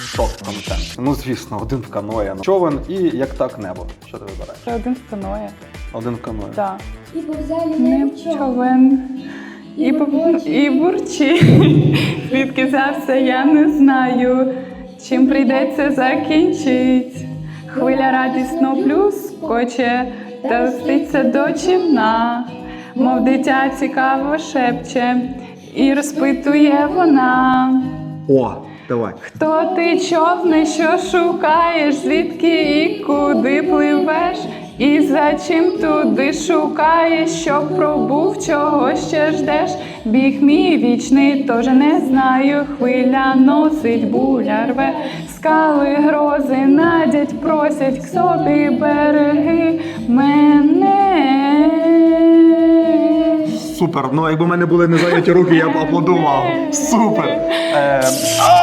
шок контент. Ну, звісно, один в каное. Човен і як так небо. Що ти вибираєш? Це один в каное. Один в каное. Так. І повзалі Не не човен. човен. І, бу- і бурчі. Звідки взявся, я не знаю. Чим прийдеться закінчить. Хвиля радісно плюс коче, та листиться до чимна. Мов дитя цікаво шепче, і розпитує вона. О, давай. Хто ти човне, що шукаєш, звідки і куди пливеш? І за чим туди шукаєш, щоб пробув, чого ще ждеш? Біг мій вічний, теж не знаю. Хвиля носить, буля рве, скали грози надять, просять к собі береги мене. Супер. Ну, якби в мене були не зайняті руки, я б аплодував. Супер. Е, а!